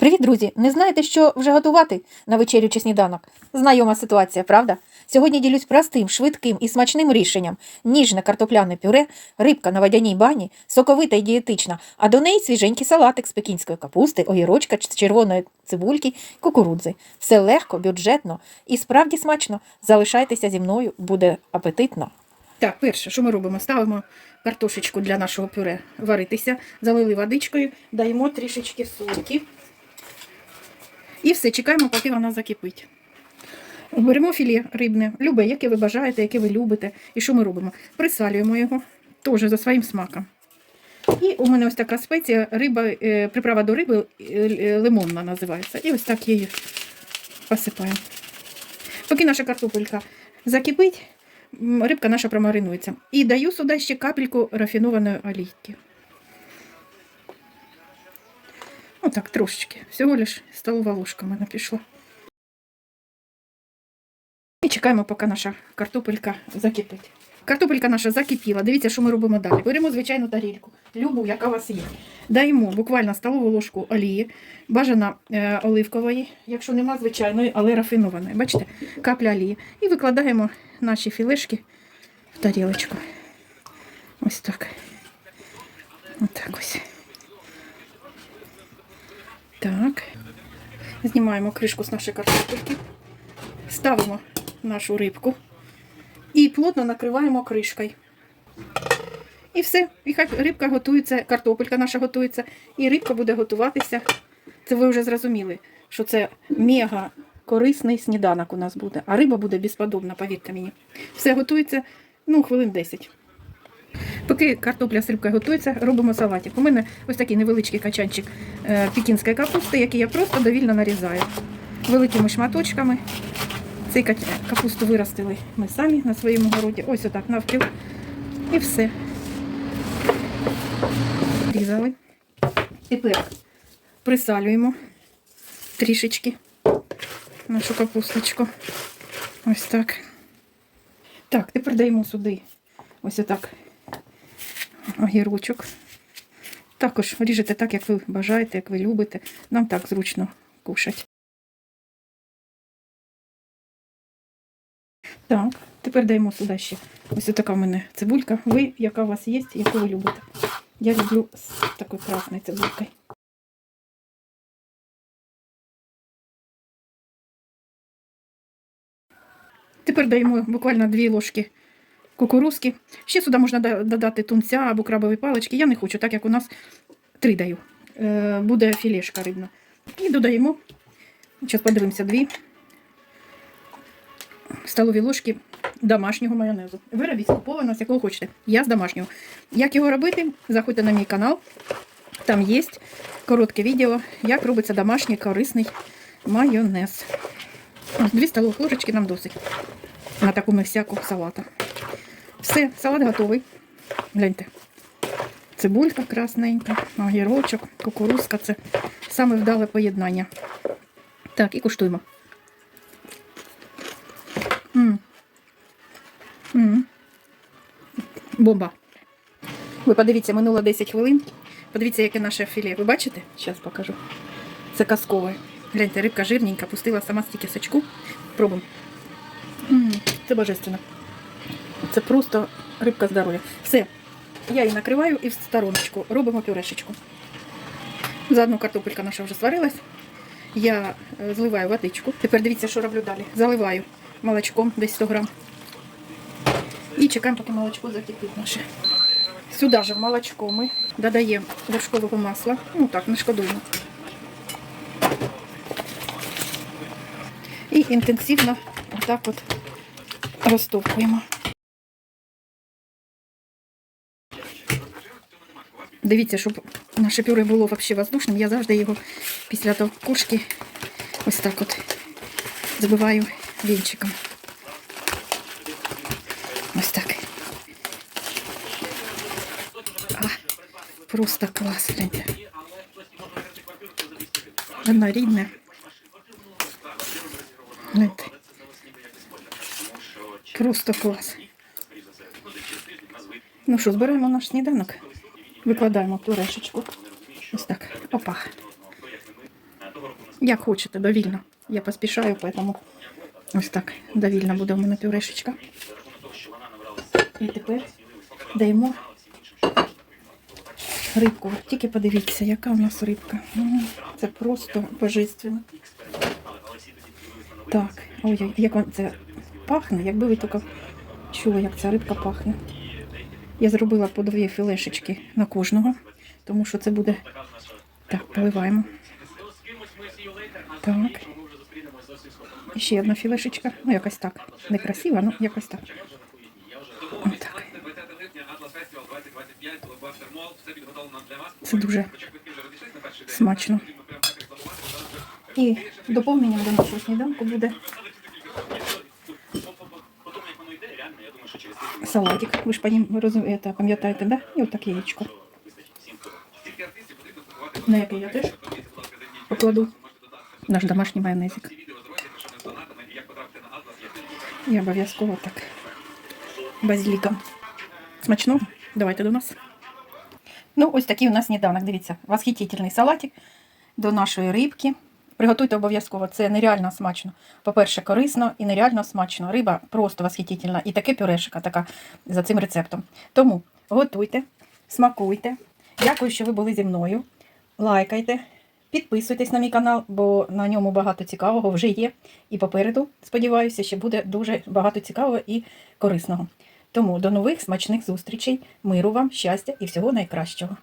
Привіт, друзі! Не знаєте, що вже готувати на вечерю чи сніданок? Знайома ситуація, правда? Сьогодні ділюсь простим, швидким і смачним рішенням: ніжне картопляне пюре, рибка на водяній бані, соковита і дієтична, а до неї свіженький салатик з пекінської капусти, огірочка, червоної цибульки, кукурудзи. Все легко, бюджетно і справді смачно. Залишайтеся зі мною, буде апетитно. Так, перше, що ми робимо? Ставимо картошечку для нашого пюре варитися, залили водичкою, даємо трішечки сольки. І все, чекаємо, поки вона закипить. Беремо філе рибне, любе, яке ви бажаєте, яке ви любите. І що ми робимо? Присалюємо його теж за своїм смаком. І у мене ось така спеція, риба, е, приправа до риби е, е, лимонна називається. І ось так її посипаємо. Поки наша картопелька закипить, рибка наша промаринується. І даю сюди ще капельку рафінованої олійки. Отак, трошечки. Всього лиш столова ложка в мене пішла. І чекаємо, поки наша картопелька закипить. Картопелька наша закипіла. Дивіться, що ми робимо далі. Беремо звичайну тарілку, любу, яка у вас є. Даємо буквально столову ложку олії, бажано е, оливкової, якщо нема звичайної, але рафінованої. Бачите, капля олії. І викладаємо наші філешки в тарілочку. Ось так. Отак ось. Так. Знімаємо кришку з нашої картопельки. Ставимо нашу рибку і плотно накриваємо кришкою. І все. І хай рибка готується, картопелька наша готується, і рибка буде готуватися. Це ви вже зрозуміли, що це мега корисний сніданок у нас буде. А риба буде безподобна, повірте мені. Все готується ну, хвилин 10. Поки картопля з рибкою готується, робимо салатик. У мене ось такий невеличкий качанчик е, пекінської капусти, який я просто довільно нарізаю великими шматочками. Цей капусту виростили ми самі на своєму городі. Ось отак навпіл. І все. Різали. Тепер присалюємо трішечки нашу капусточку. Ось так. Так, тепер даємо сюди ось отак огірочок. Також ріжете так, як ви бажаєте, як ви любите. Нам так зручно кушати. Так, тепер даємо сюди ще. Ось така в мене цибулька. Ви, яка у вас є, яку ви любите. Я люблю з такою красною цибулькою. Тепер даємо буквально дві ложки кукурузки. Ще сюди можна додати тунця або крабові палички. Я не хочу, так як у нас три даю. Е, буде філешка рибна. І додаємо, зараз подивимося, дві столові ложки домашнього майонезу. Виробіть купованого, з якого хочете. Я з домашнього. Як його робити? Заходьте на мій канал. Там є коротке відео, як робиться домашній корисний майонез. Дві столові ложечки нам досить. На таку мисяку салата. Все, салат готовий. Гляньте. Цибулька красненька, огірочок, кукурузка це саме вдале поєднання. Так, і куштуємо. М. М. Бомба. Ви подивіться, минуло 10 хвилин. Подивіться, яке наше філе. Ви бачите? Зараз покажу. Це казкове. Гляньте, рибка жирненька, пустила сама стільки сачку. Пробуємо. М, Це божественно. Це просто рибка здоров'я. Все. Я її накриваю і в стороночку робимо пюрешечку. Заодно картопелька наша вже сварилась. Я е, зливаю водичку. Тепер дивіться, що роблю далі. Заливаю молочком десь 100 грам. І чекаємо, поки молочко закипить наше. Сюди ж в молочко ми додаємо вершкового масла. Ну так, не шкодуємо. І інтенсивно отак от розтовкуємо. Дивіться, щоб наше пюре було взагалі воздушним, я завжди його після товкушки ось так от забиваю вінчиком. Ось так. А, просто клас, гляньте. Однорідне. Гляньте. Просто клас. Ну що, збираємо наш сніданок. Викладаємо пюрешечку. Ось так. Опа. Як хочете, довільно. Я поспішаю, поэтому ось так довільно буде у мене пюрешечка. І тепер даємо рибку. Тільки подивіться, яка у нас рибка. Це просто божественно. Так, ой, як вам це пахне, якби ви тільки чули, як ця рибка пахне. Я зробила по дві філешечки на кожного, тому що це буде. Так, поливаємо. Так. Ще одна філешечка. Ну, якось так. Не красиво, ну якось так. Отак. Це дуже смачно. І доповненням до нашого сніданку буде салатик. Ви ж пані- розумієте, пам'ятаєте, да? І отак яєчко. На яке я теж покладу наш домашній майонезик. І обов'язково так. Базиліком. Смачно? Давайте до нас. Ну, ось такий у нас сніданок. Дивіться, восхитительний салатик до нашої рибки. Приготуйте обов'язково, це нереально смачно. По-перше, корисно і нереально смачно. Риба просто восхитительна. І таке пюрешика така за цим рецептом. Тому готуйте, смакуйте. Дякую, що ви були зі мною. Лайкайте, підписуйтесь на мій канал, бо на ньому багато цікавого вже є. І попереду, сподіваюся, ще буде дуже багато цікавого і корисного. Тому до нових смачних зустрічей, миру вам, щастя і всього найкращого.